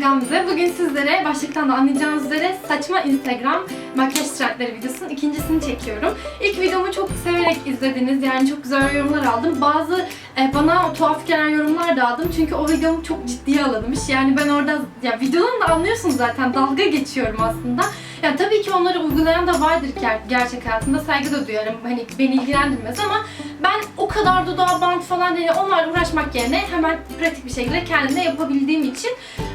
Gamze. Bugün sizlere başlıktan da anlayacağınız üzere saçma Instagram makyaj trendleri videosunun ikincisini çekiyorum. İlk videomu çok severek izlediniz. Yani çok güzel yorumlar aldım. Bazı e, bana tuhaf gelen yorumlar da aldım. Çünkü o videomu çok ciddiye alınmış. Yani ben orada ya videodan da anlıyorsunuz zaten dalga geçiyorum aslında. Ya tabii ki onları uygulayan da vardır ger- gerçek hayatında. Saygı da duyarım. Hani beni ilgilendirmez ama ben o kadar dudağa bant falan hani onlarla uğraşmak yerine hemen pratik bir şekilde kendimde yapabildiğim için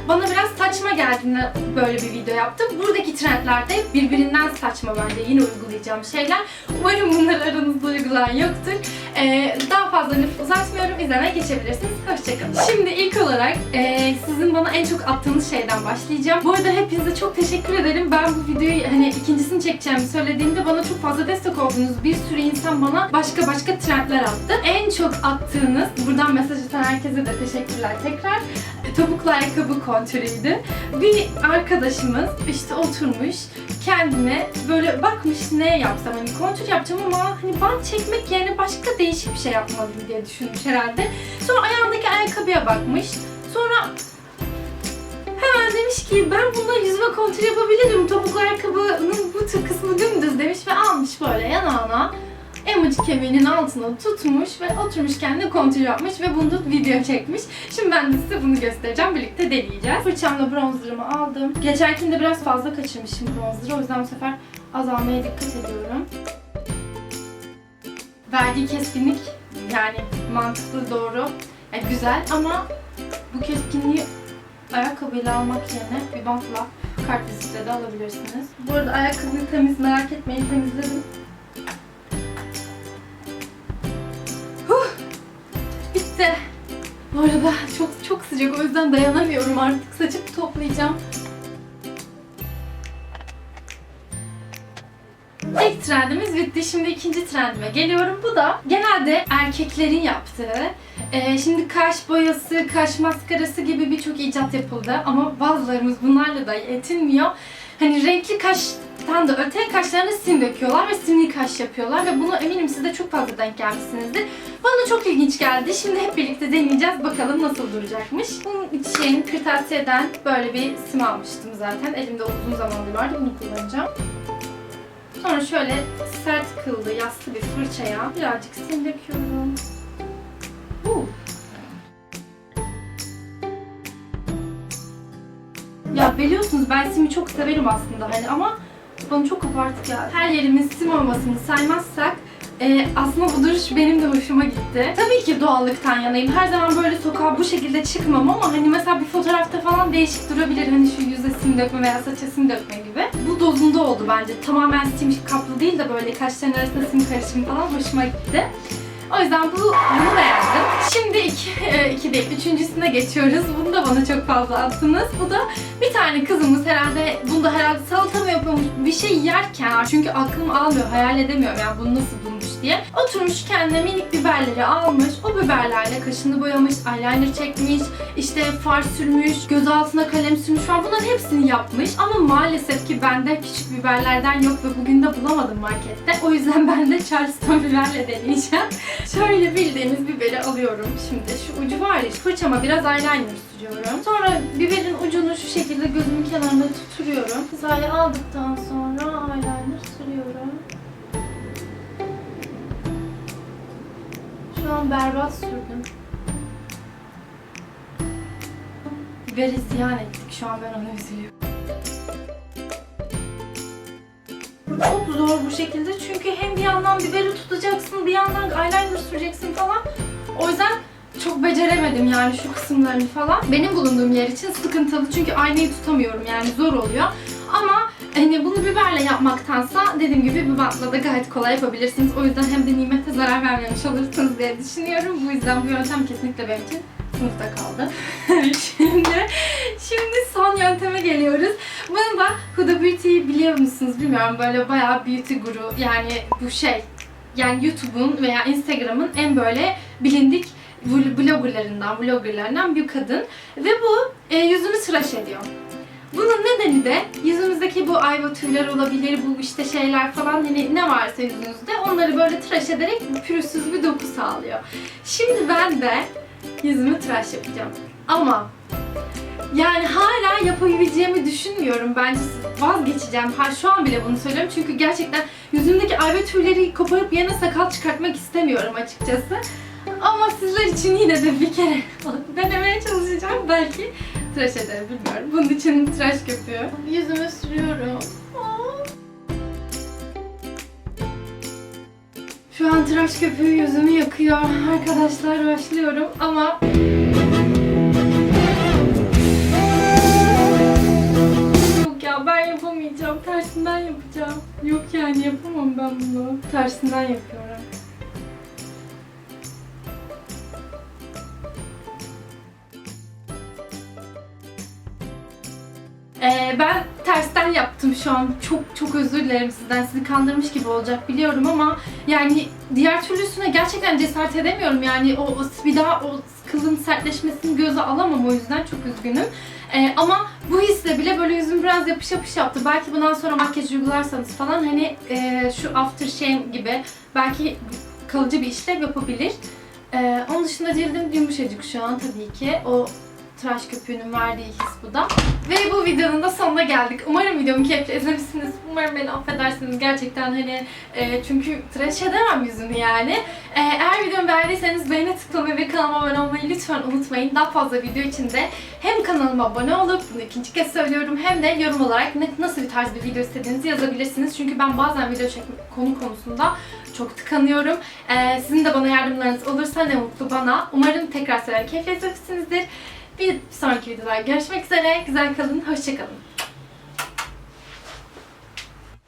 bana biraz saçma geldiğinde böyle bir video yaptım. Buradaki trendler de birbirinden saçma bence yine uygulayacağım şeyler. Umarım bunları aranızda uygulayan yoktur. Ee, daha fazla lafı uzatmıyorum. İzlemeye geçebilirsiniz. Hoşçakalın. Şimdi ilk olarak e, sizin bana en çok attığınız şeyden başlayacağım. Bu arada hepinize çok teşekkür ederim. Ben bu videoyu hani ikincisini çekeceğimi söylediğimde bana çok fazla destek oldunuz. Bir sürü insan bana başka başka trendler attı. En çok attığınız, buradan mesaj atan herkese de teşekkürler tekrar. Topuklu ayakkabı kontürüydü. Bir arkadaşımız işte oturmuş kendine böyle bakmış ne yapsam hani kontür yapacağım ama hani bant çekmek yerine başka değişik bir şey yapmalıyım diye düşünmüş herhalde. Sonra ayağındaki ayakkabıya bakmış. Sonra hemen demiş ki ben bununla yüzme kontür yapabilirim. Topuklu ayakkabının bu kısmı dümdüz demiş ve almış böyle yanağına emoji kemiğinin altına tutmuş ve oturmuş kendine kontür yapmış ve bunu video çekmiş. Şimdi ben de size bunu göstereceğim. Birlikte deneyeceğiz. Fırçamla bronzerımı aldım. Geçerken de biraz fazla kaçırmışım bronzerı. O yüzden bu sefer azalmaya dikkat ediyorum. Verdiği keskinlik yani mantıklı doğru. Yani güzel ama bu keskinliği ayakkabıyla almak yerine bir bantla kart vizitle de alabilirsiniz. Bu arada ayakkabıyı temiz merak etmeyin temizledim. Arada çok çok sıcak o yüzden dayanamıyorum artık. Saçımı toplayacağım. İlk trendimiz bitti. Şimdi ikinci trendime geliyorum. Bu da genelde erkeklerin yaptığı. Ee, şimdi kaş boyası, kaş maskarası gibi birçok icat yapıldı. Ama bazılarımız bunlarla da yetinmiyor. Hani renkli kaştan da öte kaşlarına sim döküyorlar ve simli kaş yapıyorlar. Ve bunu eminim siz de çok fazla denk gelmişsinizdir. Bana çok ilginç geldi. Şimdi hep birlikte deneyeceğiz. Bakalım nasıl duracakmış. Bunun için kırtasiyeden böyle bir sim almıştım zaten. Elimde uzun zamandır vardı. Bunu kullanacağım. Sonra şöyle sert kıllı, yassı bir fırçaya birazcık sim döküyorum. Uh. Ya biliyorsunuz ben simi çok severim aslında hani ama bana çok abartı geldi. Her yerimin sim olmasını saymazsak e, aslında bu duruş benim de hoşuma gitti. Tabii ki doğallıktan yanayım. Her zaman böyle sokağa bu şekilde çıkmam ama hani mesela bir fotoğrafta falan değişik durabilir. Hani şu yüze sim dökme veya saça sim dökme gibi. Bu dozunda oldu bence. Tamamen sim kaplı değil de böyle kaşların arasında sim karışımı falan hoşuma gitti. O yüzden bu, bunu beğendim. Şimdi iki, e, iki değil, üçüncüsüne geçiyoruz. Bunu da bana çok fazla attınız. Bu da bir tane kızımız herhalde, bunu da herhalde salata mı yapıyormuş, bir şey yerken çünkü aklım almıyor, hayal edemiyorum yani bunu nasıl bulmuş diye. Oturmuş kendine minik biberleri almış, o biberlerle kaşını boyamış, eyeliner çekmiş, işte far sürmüş, göz altına kalem sürmüş falan bunların hepsini yapmış. Ama maalesef ki bende küçük biberlerden yok ve bugün de bulamadım markette. O yüzden ben de Charleston biberle deneyeceğim. Şöyle bildiğiniz biberi alıyorum şimdi. Şu ucu var ya, fırçama biraz eyeliner sürüyorum. Sonra biberin ucunu şu şekilde gözümün kenarına tuturuyorum. Hizaya aldıktan sonra Şu an berbat sürdüm. Biberi ziyan ettik. Şu an ben ona üzülüyorum. Çok zor bu şekilde çünkü hem bir yandan biberi tutacaksın, bir yandan eyeliner süreceksin falan. O yüzden çok beceremedim yani şu kısımlarını falan. Benim bulunduğum yer için sıkıntılı çünkü aynayı tutamıyorum yani zor oluyor. Hani bunu biberle yapmaktansa dediğim gibi bantla da gayet kolay yapabilirsiniz. O yüzden hem de nimete zarar vermemiş olursunuz diye düşünüyorum. Bu yüzden bu yöntem kesinlikle benim için sınıfta kaldı. şimdi, şimdi son yönteme geliyoruz. Bunu da Huda Beauty'yi biliyor musunuz bilmiyorum. Böyle bayağı beauty guru yani bu şey yani YouTube'un veya Instagram'ın en böyle bilindik vl- bloggerlarından, bloggerlarından bir kadın. Ve bu e, yüzünü tıraş ediyor. Bunun nedeni de yüzümüzdeki bu ayva tüyler olabilir, bu işte şeyler falan hani ne varsa yüzünüzde onları böyle tıraş ederek pürüzsüz bir doku sağlıyor. Şimdi ben de yüzümü tıraş yapacağım. Ama yani hala yapabileceğimi düşünmüyorum. Bence vazgeçeceğim. Ha, şu an bile bunu söylüyorum. Çünkü gerçekten yüzümdeki ayva tüyleri koparıp yerine sakal çıkartmak istemiyorum açıkçası. Ama sizler için yine de bir kere denemeye çalışacağım. Belki tıraş ederim bilmiyorum. Bunun için tıraş köpüğü. Yüzüme sürüyorum. Şu an tıraş köpüğü yüzümü yakıyor. Arkadaşlar başlıyorum ama Yok ya ben yapamayacağım. Tersinden yapacağım. Yok yani yapamam ben bunu. Tersinden yapıyorum. Ee, ben tersten yaptım şu an. Çok çok özür dilerim sizden. Sizi kandırmış gibi olacak biliyorum ama yani diğer türlüsüne gerçekten cesaret edemiyorum. Yani o, o bir daha o kılın sertleşmesini göze alamam o yüzden çok üzgünüm. Ee, ama bu hisle bile böyle yüzüm biraz yapış yapış yaptı. Belki bundan sonra makyaj uygularsanız falan hani e, şu after shave gibi belki kalıcı bir işlem yapabilir. Ee, onun dışında cildim yumuşacık şu an tabii ki. O tıraş köpüğünün verdiği his bu da. Ve bu videonun da sonuna geldik. Umarım videomu keyifle izlemişsiniz. Umarım beni affedersiniz gerçekten hani e, çünkü tıraş edemem yüzünü yani. E, eğer videomu beğendiyseniz beğene tıklamayı ve kanalıma abone olmayı lütfen unutmayın. Daha fazla video için de hem kanalıma abone olup bunu ikinci kez söylüyorum hem de yorum olarak ne, nasıl bir tarz bir video istediğinizi yazabilirsiniz. Çünkü ben bazen video çekme konu konusunda çok tıkanıyorum. E, sizin de bana yardımlarınız olursa ne mutlu bana. Umarım tekrar sever keyifle izlemişsinizdir. Bir sonraki videoda görüşmek üzere. Güzel kalın, hoşçakalın.